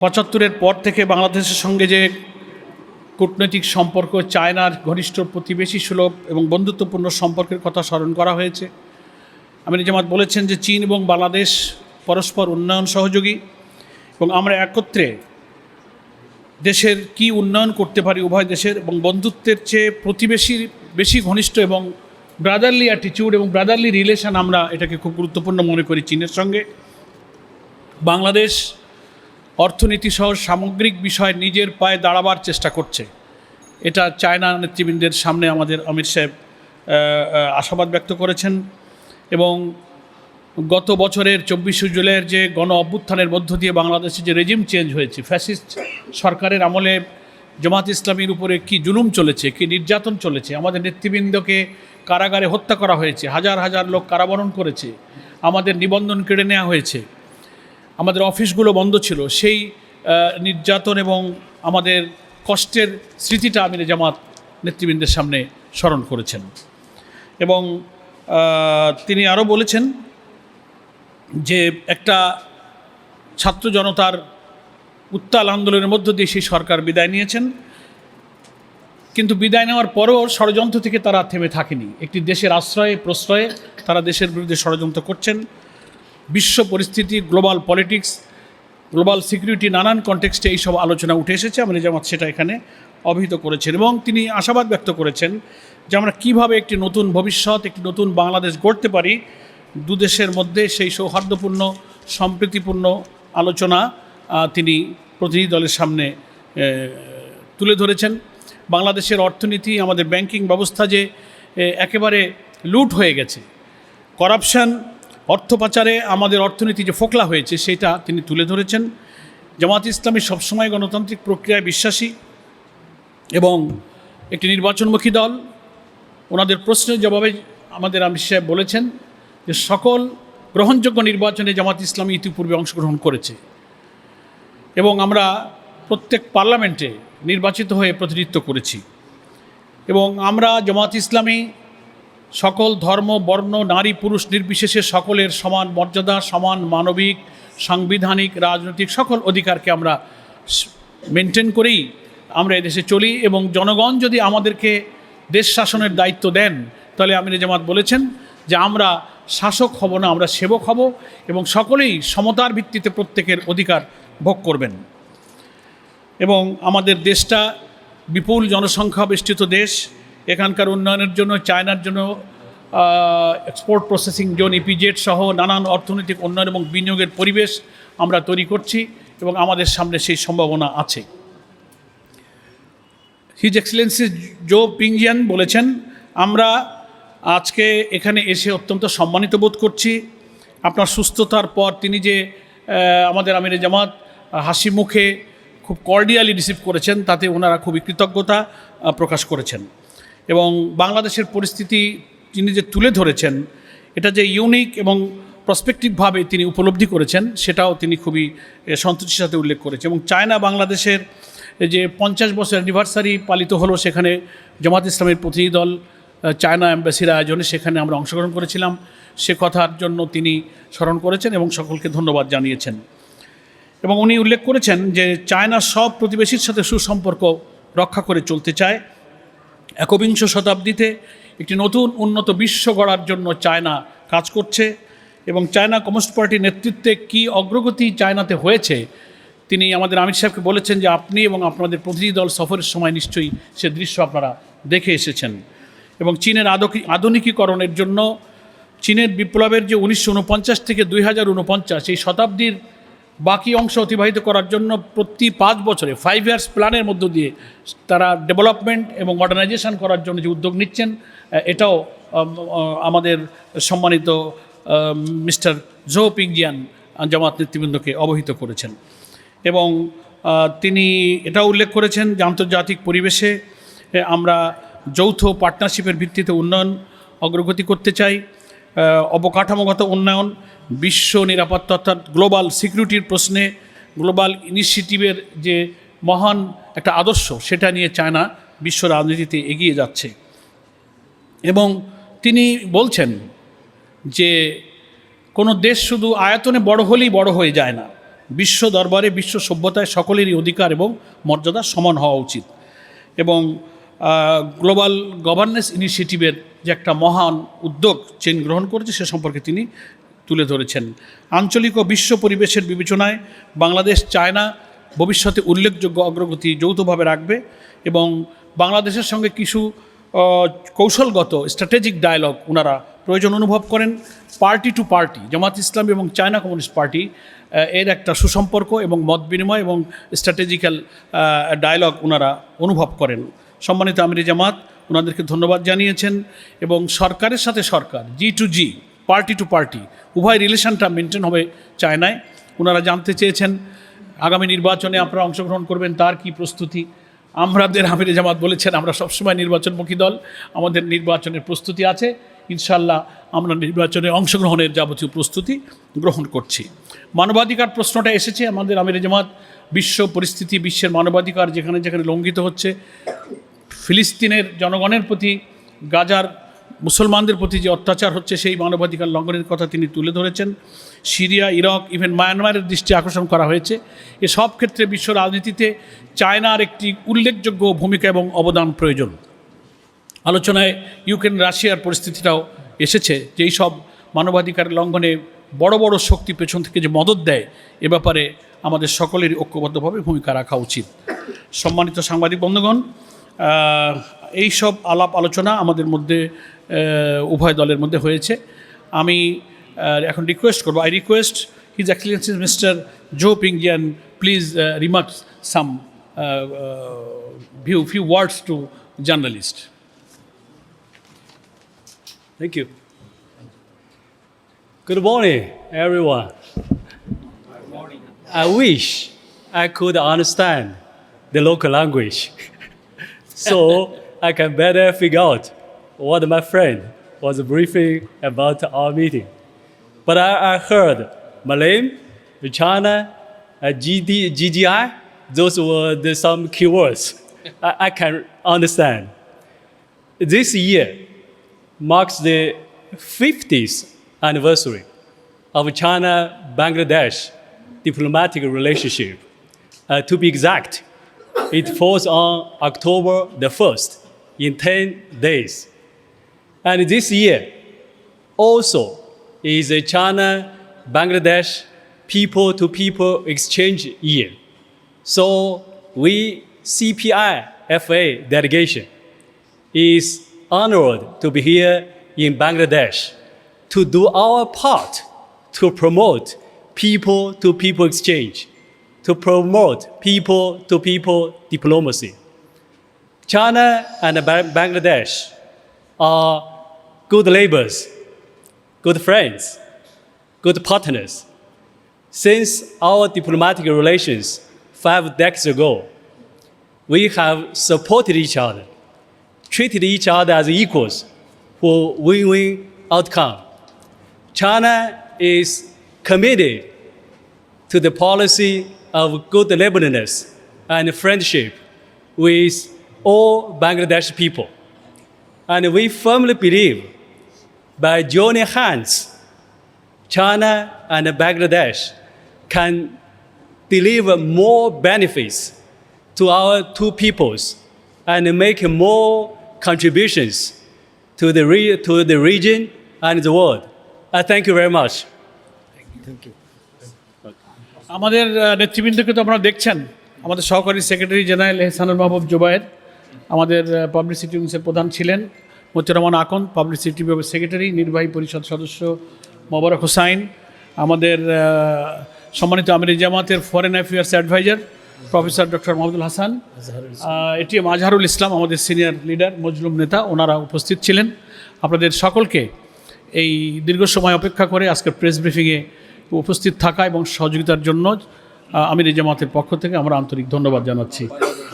পঁচাত্তরের পর থেকে বাংলাদেশের সঙ্গে যে কূটনৈতিক সম্পর্ক, চায়নার ঘনিষ্ঠ প্রতিবেশী সুলভ এবং বন্ধুত্বপূর্ণ সম্পর্কের কথা স্মরণ করা হয়েছে। আমির জামাত বলেছেন যে চীন এবং বাংলাদেশ পরস্পর উন্নয়ন সহযোগী এবং আমরা একত্রে দেশের কি উন্নয়ন করতে পারি উভয় দেশের এবং বন্ধুত্বের চেয়ে প্রতিবেশী বেশি ঘনিষ্ঠ এবং ব্রাদারলি অ্যাটিটিউড এবং ব্রাদারলি রিলেশন আমরা এটাকে খুব গুরুত্বপূর্ণ মনে করি চীনের সঙ্গে। বাংলাদেশ অর্থনীতি সহ সামগ্রিক বিষয় নিজের পায়ে দাঁড়াবার চেষ্টা করছে। এটা চায়না নেতৃবৃন্দের সামনে আমাদের অমিত সাহেব আশাবাদ ব্যক্ত করেছেন এবং গত বছরের চব্বিশে জুলাইয়ের যে গণ অভ্যুত্থানের মধ্য দিয়ে বাংলাদেশে যে রেজিম চেঞ্জ হয়েছে ফ্যাসিস্ট সরকারের আমলে জামাত ইসলামীর উপরে কি জুলুম চলেছে, কি নির্যাতন চলেছে, আমাদের নেতৃবৃন্দকে কারাগারে হত্যা করা হয়েছে, হাজার হাজার লোক কারাবরণ করেছে, আমাদের নিবন্ধন কেড়ে নেওয়া হয়েছে আমাদের অফিসগুলো বন্ধ ছিল, সেই নির্যাতন এবং আমাদের কষ্টের স্মৃতিটা আমির জামাত নেতৃবৃন্দের সামনে স্মরণ করেছেন। এবং তিনি আরও বলেছেন যে একটা ছাত্র জনতার উত্তাল আন্দোলনের মধ্য দিয়ে সেই সরকার বিদায় নিয়েছেন। কিন্তু বিদায় নেওয়ার পরেও ষড়যন্ত্র থেকে তারা থেমে থাকেনি। একটি দেশের আশ্রয়ে, প্রশ্রয়ে তারা দেশের বিরুদ্ধে ষড়যন্ত্র করছেন। বিশ্ব পরিস্থিতি গ্লোবাল পলিটিক্স গ্লোবাল সিকিউরিটি নানান কনটেক্সটে এইসব আলোচনা উঠে এসেছে। আমি জামাত সেটা এখানে অভিহিত করেছেন এবং তিনি আশাবাদ ব্যক্ত করেছেন যে আমরা কীভাবে একটি নতুন ভবিষ্যৎ, একটি নতুন বাংলাদেশ গড়তে পারি। দু দেশের মধ্যে সেই সৌহার্দ্যপূর্ণ, সম্প্রীতিপূর্ণ আলোচনা তিনি প্রতিনিধি দলের সামনে তুলে ধরেছেন। বাংলাদেশের অর্থনীতি, আমাদের ব্যাংকিং ব্যবস্থা যে একেবারে লুট হয়ে গেছে। করাপশন অর্থ পাচারে আমাদের অর্থনীতি যে ফোকলা হয়েছে, সেটা তিনি তুলে ধরেছেন। জামাত ইসলামী সবসময় গণতান্ত্রিক প্রক্রিয়ায় বিশ্বাসী এবং একটি নির্বাচনমুখী দল। ওনাদের প্রশ্নের জবাবে আমাদের আমির সাহেব বলেছেন যে সকল গ্রহণযোগ্য নির্বাচনে জামাত ইসলামী ইতিপূর্বে অংশগ্রহণ করেছে এবং আমরা প্রত্যেক পার্লামেন্টে নির্বাচিত হয়ে প্রতিনিধিত্ব করেছি এবং আমরা জামাত ইসলামী সকল ধর্ম, বর্ণ, নারী, পুরুষ, নির্বিশেষে সকলের সমান মর্যাদা, সমান মানবিক, সাংবিধানিক, রাজনৈতিক সকল অধিকারকে আমরা মেনটেন করেই আমরা এদেশে চলি এবং জনগণ যদি আমাদেরকে দেশ শাসনের দায়িত্ব দেন, তাহলে আমির জামাত বলেছেন যে আমরা শাসক হব না, আমরা সেবক হব এবং সকলেই সমতার ভিত্তিতে প্রত্যেকের অধিকার ভোগ করবেন। এবং আমাদের দেশটা বিপুল জনসংখ্যা বেষ্টিত দেশ এখানকার উন্নয়নের জন্য, চায়নার জন্য এক্সপোর্ট প্রসেসিং জোন ইপিজেড সহ নানান অর্থনৈতিক উন্নয়ন এবং বিনিয়োগের পরিবেশ আমরা তৈরি করছি এবং আমাদের সামনে সেই সম্ভাবনা আছে। হিজ এক্সেলেন্সি জো পিংজিয়ান বলেছেন, আমরা আজকে এখানে এসে অত্যন্ত সম্মানিত বোধ করছি। আপনার সুস্থতার পর তিনি যে আমাদের আমিরে জামাত, হাসি মুখে খুব কর্ডিয়ালি রিসিভ করেছেন, তাতে ওনারা খুবই কৃতজ্ঞতা প্রকাশ করেছেন। এবং বাংলাদেশের পরিস্থিতি তিনি যে তুলে ধরেছেন, এটা যে ইউনিক এবং প্রসপেক্টিভভাবে তিনি উপলব্ধি করেছেন, সেটাও তিনি খুবই সন্তুষ্টির সাথে উল্লেখ করেছেন। এবং চায়না বাংলাদেশের যে পঞ্চাশ বছর অ্যানিভার্সারি পালিত হলো, সেখানে জামাত ইসলামের প্রতিনিধি দল চায়না অ্যাম্বাসির আয়োজনে সেখানে আমরা অংশগ্রহণ করেছিলাম। সে কথার জন্য তিনি স্মরণ করেছেন এবং সকলকে ধন্যবাদ জানিয়েছেন। এবং উনি উল্লেখ করেছেন যে চায়না সব প্রতিবেশীর সাথে সুসম্পর্ক রক্ষা করে চলতে চায়। একবিংশ শতাব্দীতে একটি নতুন উন্নত বিশ্ব গড়ার জন্য চায়না কাজ করছে এবং চায়না কমিউনিস্ট পার্টির নেতৃত্বে কী অগ্রগতি চায়নাতে হয়েছে, তিনি আমাদের আমির সাহেবকে বলেছেন যে আপনি এবং আপনাদের প্রতিনিধি দল সফরের সময় নিশ্চয়ই সে দৃশ্য আপনারা দেখে এসেছেন। এবং চীনের আধুনিকীকরণের জন্য চীনের বিপ্লবের যে উনিশশো উনপঞ্চাশ থেকে দুই হাজার উনপঞ্চাশ এই শতাব্দীর বাকি অংশ অতিবাহিত করার জন্য প্রতি পাঁচ বছরে ফাইভ ইয়ার্স প্ল্যানের মধ্য দিয়ে তারা ডেভেলপমেন্ট এবং মডার্নাইজেশন করার জন্য যে উদ্যোগ নিচ্ছেন এটাও আমাদের সম্মানিত মিস্টার জো পিংজিয়ান জামাত নেতৃবৃন্দকে অবহিত করেছেন। এবং তিনি এটাও উল্লেখ করেছেন যে আন্তর্জাতিক পরিবেশে আমরা যৌথ পার্টনারশিপের ভিত্তিতে উন্নয়ন অগ্রগতি করতে চাই অবকাঠামোগত উন্নয়ন বিশ্ব নিরাপত্তা অর্থাৎ গ্লোবাল সিকিউরিটির প্রশ্নে গ্লোবাল ইনিশিয়েটিভের যে মহান একটা আদর্শ, সেটা নিয়ে চায়না বিশ্ব রাজনীতিতে এগিয়ে যাচ্ছে। এবং তিনি বলছেন যে কোনো দেশ শুধু আয়তনে বড় হলেই বড় হয়ে যায় না, বিশ্ব দরবারে, বিশ্ব সভ্যতায় সকলেরই অধিকার এবং মর্যাদা সমান হওয়া উচিত। এবং গ্লোবাল গভর্নেন্স ইনিশিয়েটিভের যে একটা মহান উদ্যোগ চীন গ্রহণ করেছে, সে সম্পর্কে তিনি তুলে ধরেছেন। আঞ্চলিক ও বিশ্ব পরিবেশের বিবেচনায় বাংলাদেশ, চায়না ভবিষ্যতে উল্লেখযোগ্য অগ্রগতি যৌথভাবে রাখবে এবং বাংলাদেশের সঙ্গে কিছু কৌশলগত স্ট্র্যাটেজিক ডায়ালগ ওনারা প্রয়োজন অনুভব করেন। Party to party Jamaat Islam এবং চায়না কমিউনিস্ট পার্টি এর একটা সুসম্পর্ক এবং মত বিনিময় এবং স্ট্র্যাটেজিক্যাল ডায়ালগ ওনারা অনুভব করেন। সম্মানিত আমির জামাত ওনাদেরকে ধন্যবাদ জানিয়েছেন এবং সরকারের সাথে সরকার G to G party to party, উভয় রিলেশনটা মেনটেন হবে চায়নায়। ওনারা জানতে চেয়েছেন, আগামী নির্বাচনে আপনারা অংশগ্রহণ করবেন, তার কি প্রস্তুতি? আমাদের আমিরে জামাত বলেছেন, আমরা সবসময় নির্বাচনমুখী দল, আমাদের নির্বাচনের প্রস্তুতি আছে। ইনশাল্লাহ আমরা নির্বাচনে অংশগ্রহণের যাবতীয় প্রস্তুতি গ্রহণ করছি। মানবাধিকার প্রশ্নটা এসেছে, আমাদের আমিরে জামাত বিশ্ব পরিস্থিতি, বিশ্বের মানবাধিকার যেখানে যেখানে লঙ্ঘিত হচ্ছে, ফিলিস্তিনের জনগণের প্রতি, গাজার মুসলমানদের প্রতি যে অত্যাচার হচ্ছে সেই মানবাধিকার লঙ্ঘনের কথা তিনি তুলে ধরেছেন। সিরিয়া, ইরাক ইভেন মায়ানমারের দৃষ্টি আকর্ষণ করা হয়েছে। এসব ক্ষেত্রে বিশ্ব রাজনীতিতে চায়নার একটি উল্লেখযোগ্য ভূমিকা এবং অবদান প্রয়োজন। আলোচনায় ইউক্রেন, রাশিয়ার পরিস্থিতিটাও এসেছে যেই সব মানবাধিকার লঙ্ঘনে বড় বড় শক্তি পেছন থেকে যে মদত দেয়, এ ব্যাপারে আমাদের সকলেরই ঐক্যবদ্ধভাবে ভূমিকা রাখা উচিত। সম্মানিত সাংবাদিক বন্ধুগণ এই সব আলাপ আলোচনা আমাদের মধ্যে উভয় দলের মধ্যে হয়েছে আমি এখন রিকোয়েস্ট করব I request his excellencies mister Jo Pingjian please remarks some view few words to journalist Thank you. Good morning, everyone. I wish I could understand the local language so I can better figure out what my friend was briefing about our meeting. But I, I heard Malay, China, uh, GD, those were some keywords I, I can understand. This year, marks the 50th anniversary of China Bangladesh diplomatic relationship. Uh, to be exact, it falls on October the 1st in 10 days. And this year also is a China Bangladesh people to people exchange year. So we CPI FA delegation is honored to be here in Bangladesh to do our part to promote people to people exchange, to promote people to people diplomacy. China and Bangladesh are good neighbors, good friends, good partners. Since our diplomatic relations five decades ago, we have supported each other treated each other as equals for win-win outcome. China is committed to the policy of good neighborliness and friendship with all Bangladesh people. And we firmly believe by joining hands, China and Bangladesh can deliver more benefits to our two peoples and make more contributions to the, re- to the region and the world. I thank you very much. আমাদের আহ, নেতৃবৃন্দকে তো আপনারা দেখছেন আমাদের সহকারী secretary general Ehsanul মাহবুব জোবায়ের আমাদের publicity উইংসের প্রধান ছিলেন মতিরহমান আকন পাবলিসিটি বিভাগের সেক্রেটারি নির্বাহী পরিষদ সদস্য মোবারক হোসাইন, আমাদের সম্মানিত আমির জামাতের foreign affairs adviser professor doctor Mahmudul Hasan এটি মাজহারুল ইসলাম, আমাদের সিনিয়র লিডার মজলুম নেতা, ওনারা উপস্থিত ছিলেন। আপনাদের সকলকে এই দীর্ঘ সময় অপেক্ষা করে আজকের প্রেস ব্রিফিংয়ে উপস্থিত থাকা এবং সহযোগিতার জন্য আমির জামাতের পক্ষ থেকে আমরা আন্তরিক ধন্যবাদ জানাচ্ছি।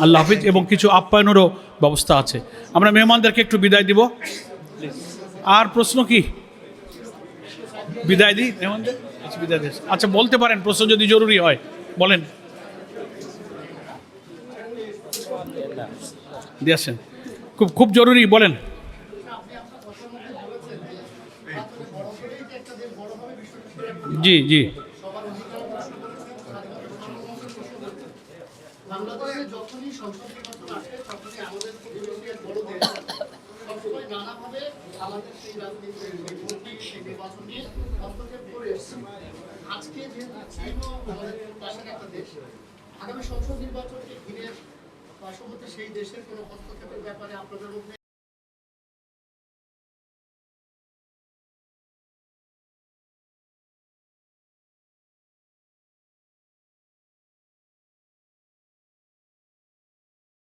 আল্লাহ হাফিজ, এবং কিছু আপ্যায়নেরও ব্যবস্থা আছে। আমরা মেহমানদেরকে একটু বিদায় দিব। আর প্রশ্ন কি? বিদায় দিই মেহমানদের? আচ্ছা বিদায় দিই। আচ্ছা বলতে পারেন, প্রশ্ন যদি জরুরি হয়, বলেন। দিয়ে আসেন। খুব খুব জরুরি, বলেন। জি জি বাংলাদেশে যখনই সংসদ নির্বাচন আসে তখনই আমাদের প্রতিবেশী এক বড় দেশ সবসময় নানাভাবে আমাদের সেই রাজনীতির আজকে যেহেতু দেশ, আগামী সংসদ নির্বাচনকে ঘিরে পার্শ্ববর্তী সেই দেশের কোনো হস্তক্ষেপের ব্যাপারে আপনাদের মধ্যে